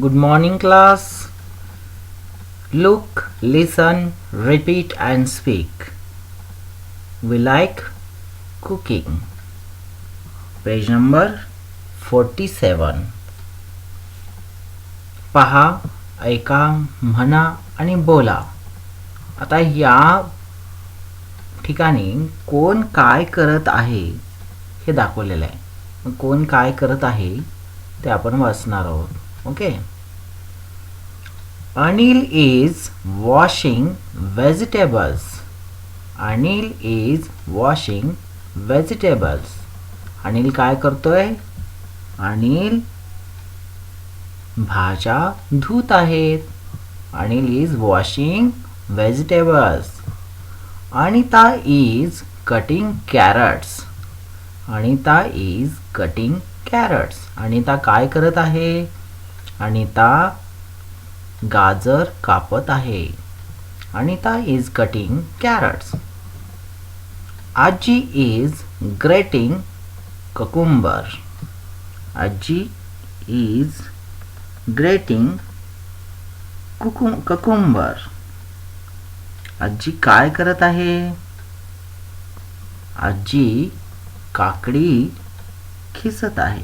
Good morning, class. Look, listen, repeat, and speak. We like cooking. Page number 47. पहा ऐका म्हणा आणि बोला आता या ठिकाणी कोण काय करत आहे हे दाखवलेलं आहे कोण काय करत आहे ते आपण वाचणार आहोत. Okay Anil is washing vegetables Anil is washing vegetables Anil काय करतोय? अनिल भाज्या धूत आहेत. Anil is washing vegetables Anita is cutting carrots Anita is cutting carrots Anita काय करत आहे? अनिता गाजर कापत आहे. अनिता इज कटिंग कॅरट्स आजी इज ग्रेटिंग ककुंबर आजी इज ग्रेटिंग कुकु ककुंबर आजी काय करत आहे? आजी काकडी खिसत आहे.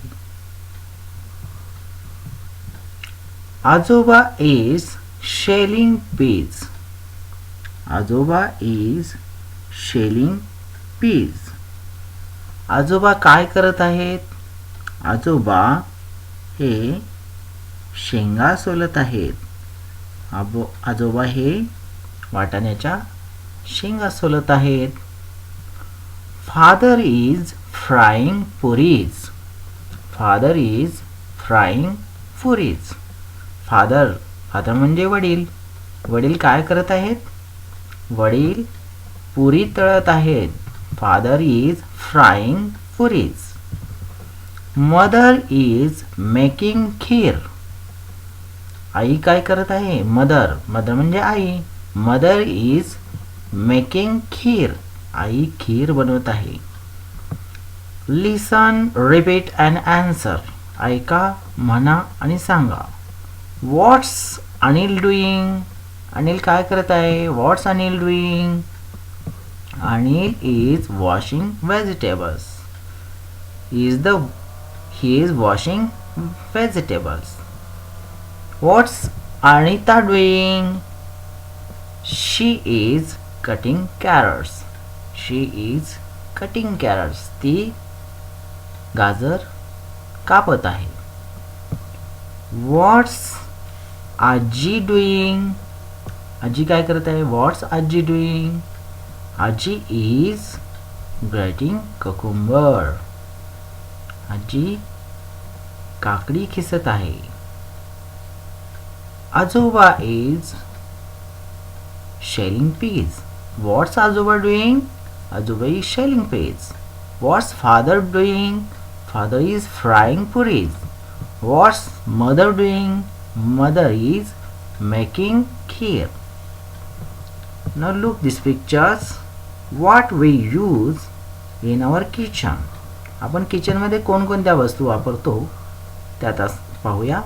आजोबा इज शेलिंग पीज आजोबा इज शेलिंग पीज आजोबा काय करत आहेत? आजोबा हे शेंगा सोलत आहेत. आबो आजोबा हे वाटाण्याच्या शेंगा सोलत आहेत. Father is frying puris father is frying puris father father म्हणजे वडील. वडील काय करत आहेत? वडील पुरी तळत आहेत. Father is frying puris mother is making kheer आई काय करत आहे? मदर मदर म्हणजे आई. मदर इज मेकिंग खीर आई खीर बनवत आहे. लिसन रिपीट अँड आन्सर ऐका म्हणा आणि सांगा व्हॉट्स अनिल डुईंग अनिल काय करत आहे what's Anil doing Anil is washing vegetables is the he is washing vegetables what's Anita doing she is cutting carrots she is cutting carrots ती गाजर कापत आहे. व्हॉट्स आजी डुईंग आजी काय करत आहे? व्हॉट्स आजी डुईंग आजी इज़ ग्रेटिंग ककुंबर आजी काकडी खिसत आहे. आजोबा is shelling peas what's ajoba doing आजोबा is shelling peas what's father doing father is frying puris. What's mother doing? Mother is making kheer. Now look these pictures. What we use in our kitchen. आपण किचनमध्ये कोणकोणत्या वस्तू वापरतो त्यात पाहूया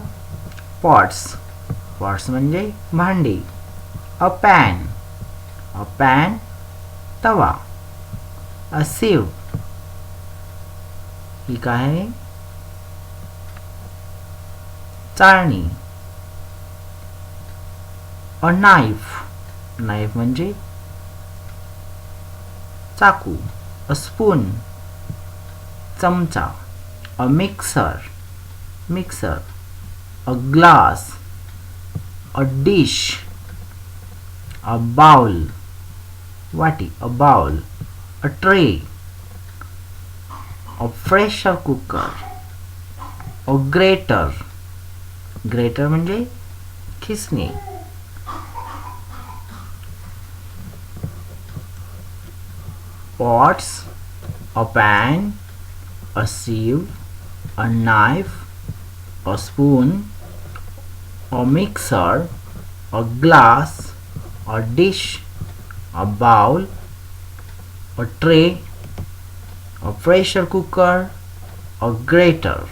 pots pots म्हणजे भांडी अ पॅन अ पॅन तवा अ सिव ही काय आहे चाळणी अ चाकू अ स्पून चमचा a mixer mixer a glass a dish a bowl वाटी a bowl a tray a pressure cooker a grater grater म्हणजे खिसणी pots, a pan, a sieve, a knife, a spoon, a mixer, a glass, a dish, a bowl, a tray, a pressure cooker, a grater.